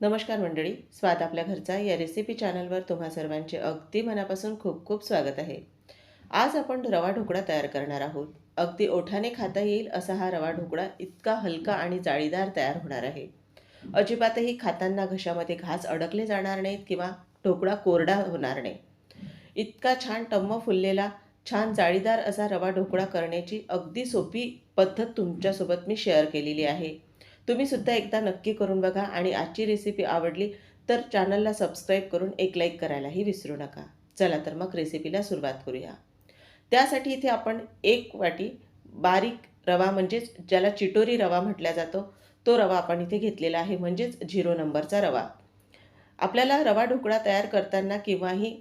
नमस्कार मंडळी स्वाद आपल्या घरचा या रेसिपी चॅनलवर तुम्हा सर्वांचे अगदी मनापासून खूप खूप स्वागत आहे. आज आपण रवा ढोकळा तयार करणार आहोत. अगदी ओठाने खाता येईल असा हा रवा ढोकळा इतका हलका आणि जाळीदार तयार होणार आहे. अजिबातही खाताना घशामध्ये घास अडकले जाणार नाहीत किंवा ढोकळा कोरडा होणार नाही. इतका छान टम्म फुललेला छान जाळीदार असा रवा ढोकळा करण्याची अगदी सोपी पद्धत तुमच्यासोबत मी शेअर केलेली आहे. तुम्ही सुद्धा एकदा नक्की करून बघा आणि आजची रेसिपी आवडली तर चॅनलला सबस्क्राईब करून एक लाईक करायलाही विसरू नका. चला तर मग रेसिपीला सुरुवात करूया. त्यासाठी इथे आपण एक वाटी बारीक रवा म्हणजेच ज्याला चिटोरी रवा म्हटला जातो तो रवा आपण इथे घेतलेला आहे म्हणजेच झिरो नंबरचा रवा. आपल्याला रवा ढोकळा तयार करताना किंवाही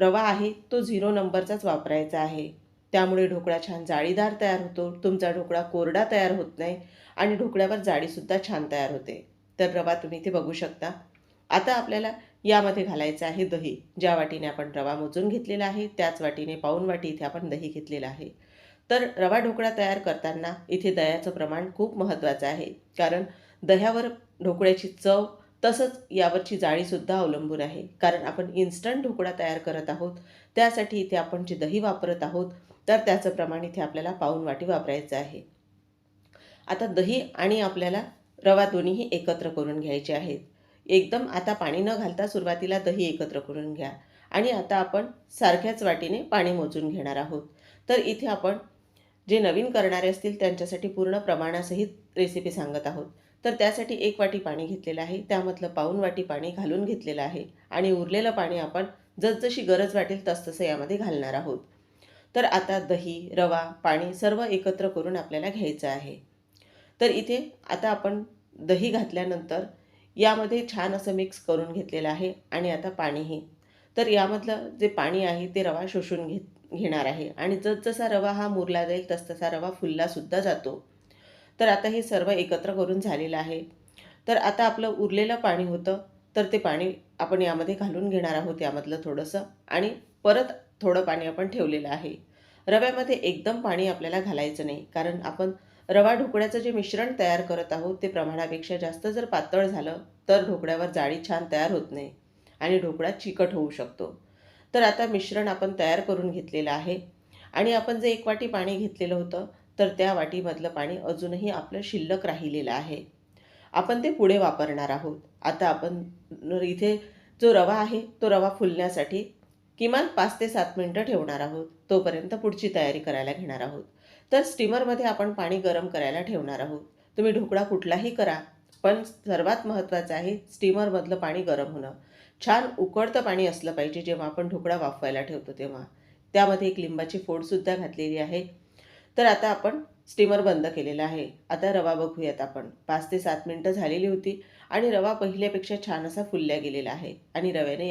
रवा आहे तो झिरो नंबरचाच वापरायचा आहे. त्यामुळे ढोकळा छान जाळीदार तयार होतो. तुमचा ढोकळा कोरडा तयार होत नाही आणि ढोकळ्यावर जाळीसुद्धा छान तयार होते. तर रवा तुम्ही इथे बघू शकता. आता आपल्याला यामध्ये घालायचं आहे दही. ज्या वाटीने आपण रवा मोजून घेतलेला आहे त्याच वाटीने पाऊन वाटी इथे आपण दही घेतलेलं आहे. तर रवा ढोकळा तयार करताना इथे दह्याचं प्रमाण खूप महत्त्वाचं आहे. कारण दह्यावर ढोकळ्याची चव तसंच यावरची जाळीसुद्धा अवलंबून आहे. कारण आपण इन्स्टंट ढोकळा तयार करत आहोत. त्यासाठी इथे आपण जे दही वापरत आहोत तर त्याचं प्रमाण इथे आपल्याला पाऊन वाटी वापरायचं आहे. आता दही आणि आपल्याला रवा दोन्हीही एकत्र करून घ्यायचे आहेत. एकदम आता पाणी न घालता सुरुवातीला दही एकत्र करून घ्या. आणि आता आपण सारख्याच वाटीने पाणी मोजून घेणार आहोत. तर इथे आपण जे नवीन करणारे असतील त्यांच्यासाठी पूर्ण प्रमाणासहित रेसिपी सांगत आहोत. तर त्यासाठी एक वाटी पाणी घेतलेलं आहे. त्यामधलं पाऊन वाटी पाणी घालून घेतलेलं आहे. आणि उरलेलं पाणी आपण जसजशी गरज वाटेल तसतसं यामध्ये घालणार आहोत. तर आता दही रवा पाणी सर्व एकत्र करून आपल्याला घ्यायचं आहे. तर इथे आता आपण दही घातल्यानंतर यामध्ये छान असं मिक्स करून घेतलेलं आहे आणि आता पाणीही. तर यामधलं जे पाणी आहे ते रवा शोषून घेत घेणार आहे आणि जसजसा रवा हा मुरला जाईल तसतसा रवा फुललासुद्धा जातो. तर आता हे सर्व एकत्र करून झालेलं आहे. तर आता आपलं उरलेलं पाणी होतं तर ते पाणी आपण यामध्ये घालून घेणार आहोत यामधलं थोडंसं आणि परत थोडं पाणी आपण ठेवलेलं आहे. रव्यामध्ये एकदम पाणी आपल्याला घालायचं नाही कारण आपण रवा ढोकळ्याचं जे मिश्रण तयार करत आहोत ते प्रमाणापेक्षा जास्त जर पातळ झालं तर ढोकळ्यावर जाळी छान तयार होत नाही आणि ढोकळा चिकट होऊ शकतो. तर आता मिश्रण आपण तयार करून घेतलेलं आहे आणि आपण जे एक वाटी पाणी घेतलेलं होतं तर त्या वाटीमधलं पाणी अजूनही आपलं शिल्लक राहिलेलं आहे. आपण ते पुढे वापरणार आहोत. आता आपण इथे जो रवा आहे तो रवा फुलण्यासाठी किमान पाच ते सात मिनटं ठेवणार आहोत. तोपर्यंत पुढची तयारी करायला घेणार आहोत. तर स्टीमरमध्ये आपण पाणी गरम करायला ठेवणार आहोत. तुम्ही ढोकळा कुठलाही करा पण सर्वात महत्त्वाचं आहे स्टीमरमधलं पाणी गरम होणं. छान उकळतं पाणी असलं पाहिजे जेव्हा आपण ढोकळा वाफवायला ठेवतो तेव्हा. त्यामध्ये एक लिंबाची फोडसुद्धा घातलेली आहे. तर आता आपण स्टीमर बंद केलेला आहे. आता रवा बघूयात आपण. पाच ते सात मिनटं झालेली होती आणि रवा पहिल्यापेक्षा छान असा फुलल्या गेलेला आहे. आणि रव्याने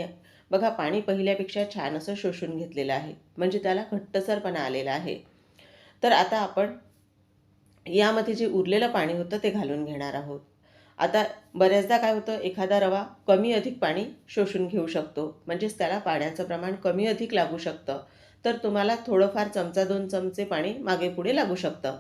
बघा पाणी पहिल्यापेक्षा छान असं शोषून घेतलेलं आहे. म्हणजे त्याला घट्टसरपणा आलेला आहे. तर आता आपण यामध्ये जे उरलेलं पाणी होतं ते घालून घेणार आहोत. आता बऱ्याचदा काय होतं एखादा रवा कमी अधिक पाणी शोषून घेऊ शकतो. म्हणजेच त्याला पाण्याचं प्रमाण कमी अधिक लागू शकतं. तर तुम्हाला थोडंफार चमचा दोन चमचे पाणी मागे पुढे लागू शकतं.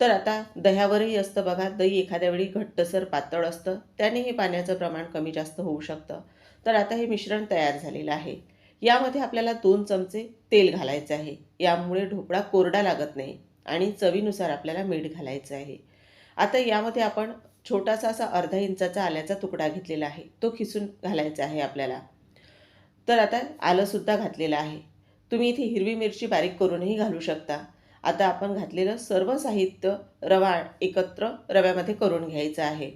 तर आता दह्यावरही असतं बघा दही एखाद्या वेळी घट्टसर पातळ असतं. त्याने हे पाण्याचं प्रमाण कमी जास्त होऊ शकतं. तर आता हे मिश्रण तयार झालेलं आहे. यामध्ये आपल्याला दोन चमचे तेल घालायचे आहे. यामुळे ढोकळा कोरडा लागत नाही आणि चवीनुसार आपल्याला मीठ घालायचं आहे. आता यामध्ये आपण छोटासा असा अर्धा इंचाचा आल्याचा तुकडा घेतलेला आहे. तो खिसून घालायचा आहे आपल्याला. तर आता आलंसुद्धा घातलेलं आहे. तुम्ही इथे हिरवी मिरची बारीक करूनही घालू शकता. आता आपण घातलेलं सर्व साहित्य रवा एकत्र रव्यामध्ये करून घ्यायचं आहे.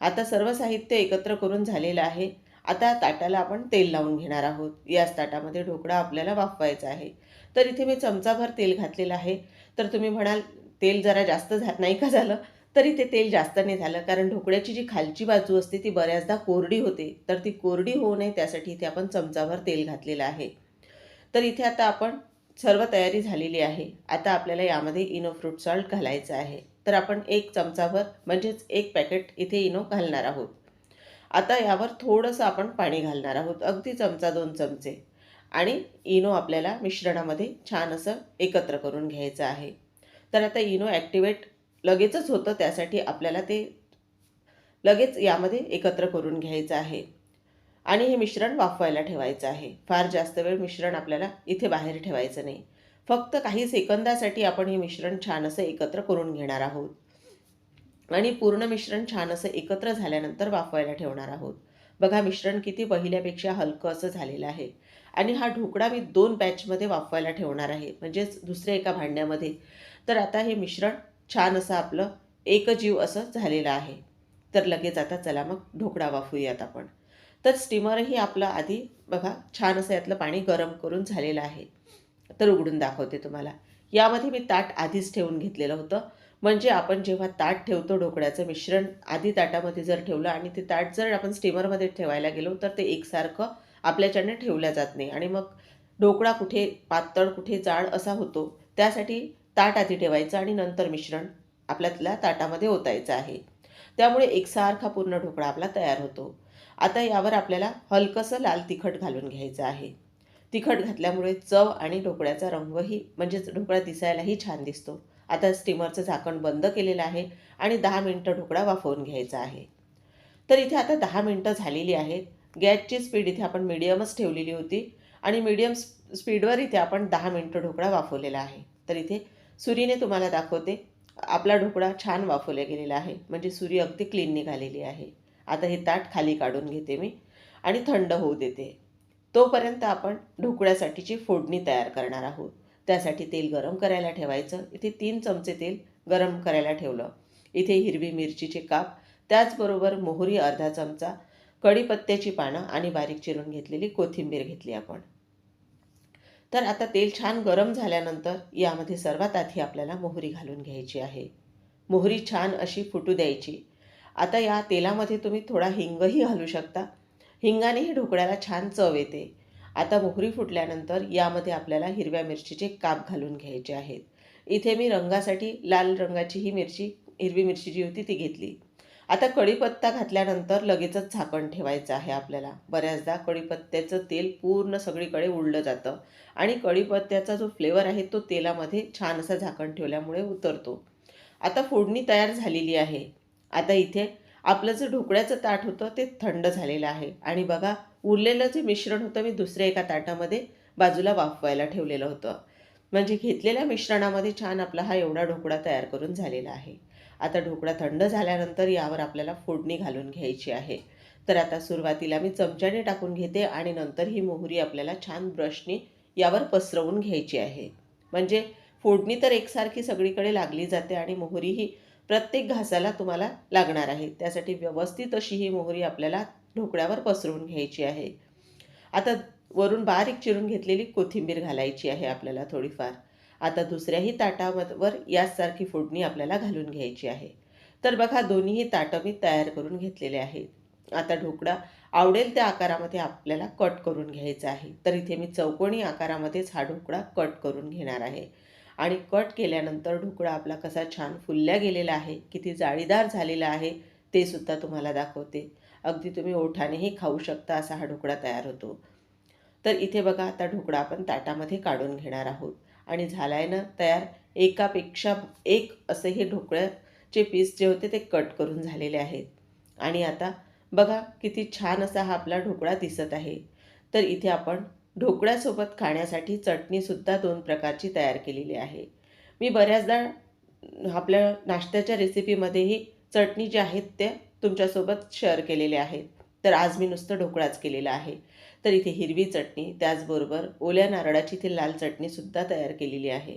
आता सर्व साहित्य एकत्र करून झालेलं आहे. आता ताटाला आपण तेल लावून घेणार आहोत. याच ताटामध्ये ढोकळा आपल्याला वाफवायचा आहे. तर इथे मी चमचाभर तेल घातलेलं आहे. तर तुम्ही म्हणाल तेल जरा जास्त झा नाही का झालं? तरी ते तेल जास्त नाही झालं कारण ढोकळ्याची जी खालची बाजू असते ती बऱ्याचदा कोरडी होते. तर ती कोरडी होऊ नये त्यासाठी इथे आपण चमचाभर तेल घातलेलं आहे. तर इथे आता आपण सर्व तयारी झालेली आहे. आता आपल्याला यामध्ये इनो फ्रूट सॉल्ट घालायचं आहे. तर आपण एक चमचाभर म्हणजेच एक पॅकेट इथे इनो घालणार आहोत. आता यावर थोडंसं आपण पाणी घालणार आहोत. अगदी चमचा दोन चमचे. आणि इनो आपल्याला मिश्रणामध्ये छान असं एकत्र करून घ्यायचं आहे. तर आता इनो ॲक्टिवेट लगेचच होतं त्यासाठी आपल्याला ते लगेच यामध्ये एकत्र करून घ्यायचं आहे. आणि हे मिश्रण वाफवायला ठेवायचं आहे. फार जास्त वेळ मिश्रण आपल्याला इथे बाहेर ठेवायचं नाही. फक्त काही सेकंदासाठी आपण हे मिश्रण छान असं एकत्र करून घेणार आहोत. आणि पूर्ण मिश्रण छान असं एकत्र झाल्यानंतर वाफवायला ठेवणार आहोत. बघा मिश्रण किती पहिल्यापेक्षा हलकं असं झालेलं आहे. आणि हा ढोकळा मी दोन बॅचमध्ये वाफवायला ठेवणार आहे म्हणजेच दुसऱ्या एका भांड्यामध्ये. तर आता हे मिश्रण छान असं आपलं एकजीव असं झालेलं आहे. तर लगेच आता चला मग ढोकळा वाफूयात आपण. तर स्टीमरही आपलं आधी बघा छान असं यातलं पाणी गरम करून झालेलं आहे. तर उघडून दाखवते तुम्हाला. यामध्ये मी ताट आधीच ठेवून घेतलेलं होतं. म्हणजे आपण जेव्हा ताट ठेवतो ढोकळ्याचं मिश्रण आधी ताटामध्ये जर ठेवलं आणि ते ताट जर आपण स्टीमरमध्ये ठेवायला गेलो तर ते एकसारखं आपल्याच्याने ठेवल्या जात नाही. आणि मग ढोकळा कुठे पातळ कुठे जाड असा होतो त्यासाठी ताट आधी ठेवायचं आणि नंतर मिश्रण आपल्यातल्या ताटामध्ये ओतायचं आहे. त्यामुळे एकसारखा पूर्ण ढोकळा आपला तयार होतो. आता यावर आपल्याला हलकंसं लाल तिखट घालून घ्यायचं आहे. तिखट घातल्यामुळे चव आणि ढोकळ्याचा रंगही म्हणजेच ढोकळा दिसायलाही छान दिसतो. आता स्टीमरचं झाकण बंद केलेलं आहे आणि दहा मिनटं ढोकळा वाफवून घ्यायचा आहे. तर इथे आता दहा मिनटं झालेली आहेत. गॅसची स्पीड इथे आपण मिडियमच ठेवलेली होती आणि मिडियम स्पीडवर इथे आपण दहा मिनटं ढोकळा वाफवलेला आहे. तर इथे सुरीने तुम्हाला दाखवते. आपला ढोकळा छान वाफवला गेलेला आहे. म्हणजे सुरी अगदी क्लीन निघालेली आहे. आता हे ताट खाली काढून घेते मी आणि थंड होऊ देते. तोपर्यंत आपण ढोकळ्यासाठीची फोडणी तयार करणार आहोत. त्यासाठी तेल गरम करायला ठेवायचं. इथे तीन चमचे तेल गरम करायला ठेवलं. इथे हिरवी मिरचीचे काप त्याचबरोबर मोहरी अर्धा चमचा कढीपत्त्याची पानं आणि बारीक चिरून घेतलेली कोथिंबीर घेतली आपण. तर आता तेल छान गरम झाल्यानंतर यामध्ये सर्वात आधी आपल्याला मोहरी घालून घ्यायची आहे. मोहरी छान अशी फुटू द्यायची. आता या तेलामध्ये तुम्ही थोडा हिंगही घालू शकता. हिंगानेही ढोकळ्याला छान चव येते. आता भोकरी फुटल्यानंतर यामध्ये आपल्याला हिरव्या मिरचीचे काप घालून घ्यायचे आहेत. इथे मी रंगासाठी लाल रंगाची ही मिरची हिरवी मिरची जी होती ती घेतली. आता कढीपत्ता घातल्यानंतर लगेचच झाकण ठेवायचं आहे आपल्याला. बऱ्याचदा कढीपत्त्याचं तेल पूर्ण सगळीकडे उडलं जातं आणि कढीपत्त्याचा जो फ्लेवर आहे तो तेलामध्ये छान असा झाकण ठेवल्यामुळे उतरतो. आता फोडणी तयार झालेली आहे. आता इथे आपलं जे ढोकळ्याचं ताट होतं ते थंड झालेलं आहे. आणि बघा उरलेलं जे मिश्रण होतं मी दुसऱ्या एका ताटामध्ये बाजूला वाफवायला ठेवलेलं होतं. म्हणजे घेतलेल्या मिश्रणामध्ये छान आपला हा एवढा ढोकळा तयार करून झालेला आहे. आता ढोकळा थंड झाल्यानंतर यावर आपल्याला फोडणी घालून घ्यायची आहे. तर आता सुरुवातीला मी चमच्याने टाकून घेते आणि नंतर ही मोहरी आपल्याला छान ब्रशनी यावर पसरवून घ्यायची आहे. म्हणजे फोडणी तर एकसारखी सगळीकडे लागली जाते आणि मोहरी ही प्रत्येक घासाला तुम्हाला लागणार आहे. त्यासाठी व्यवस्थित अशी ही मोहरी आपल्याला ढोकळ्यावर पसरवून घ्यायची आहे. आता वरून बारीक चिरून घेतलेली कोथिंबीर घालायची आहे आपल्याला थोडीफार. आता दुसऱ्याही ताटावर याचसारखी फोडणी आपल्याला घालून घ्यायची आहे. तर बघा दोन्हीही ताटं मी तयार करून घेतलेले आहेत. आता ढोकळा आवडेल त्या आकारामध्ये आपल्याला कट करून घ्यायचा आहे. तर इथे मी चौकोनी आकारामध्येच हा ढोकळा कट करून घेणार आहे. आणि कट केल्यानंतर ढोकळा आपला कसा छान फुलल्या गेलेला आहे किती जाळीदार झालेला आहे ते सुद्धा तुम्हाला दाखवते. अगदी तुम्ही ओठानेही खाऊ शकता असा हा ढोकळा तयार होतो. तर इथे बघा आता ढोकळा आपण ताटामध्ये काढून घेणार आहोत. आणि झाला आहे ना तयार एकापेक्षा एक असे हे ढोकळ्याचे पीस जे होते ते कट करून झालेले आहेत. आणि आता बघा किती छान असा हा आपला ढोकळा दिसत आहे. तर इथे आपण ढोकळ्यासोबत खाण्यासाठी चटणीसुद्धा दोन प्रकारची तयार केलेली आहे. मी बऱ्याचदा आपल्या नाश्त्याच्या रेसिपीमध्येही चटणी ज्या आहेत त्या तुमच्यासोबत शेअर केलेले आहेत. तर आज मी नुसतं ढोकळाच केलेला आहे. तर इथे हिरवी चटणी त्याचबरोबर ओल्या नारळाची इथे लाल चटणीसुद्धा तयार केलेली आहे.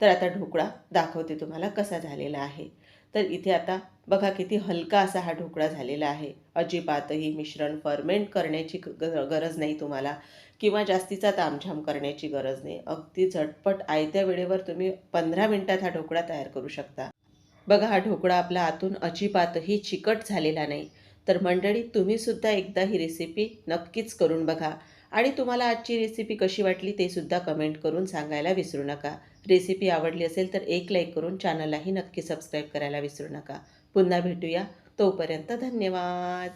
तर आता ढोकळा दाखवते तुम्हाला कसा झालेला आहे. तर इथे आता बघा किती हलका असा हा ढोकळा झालेला आहे. अजिबातही मिश्रण फर्मेंट करण्याची गरज नाही तुम्हाला किंवा जास्तीचा तामझाम करण्याची गरज नाही. अगदी झटपट आयत्या वेळेवर तुम्ही पंधरा मिनटात हा ढोकळा तयार करू शकता. बघा हा ढोकळा आपला आतून अजिबातही चिकट झालेला नाही. तर मंडळी तुम्हीसुद्धा एकदा ही रेसिपी नक्कीच करून बघा. आणि तुम्हाला आजची रेसिपी कशी वाटली ते सुद्धा कमेंट करून सांगायला विसरू नका. रेसिपी आवडली असेल तर एक लाईक करून चॅनललाही नक्की सबस्क्राईब करायला विसरू नका. पुन्हा भेटूया. तोपर्यंत धन्यवाद.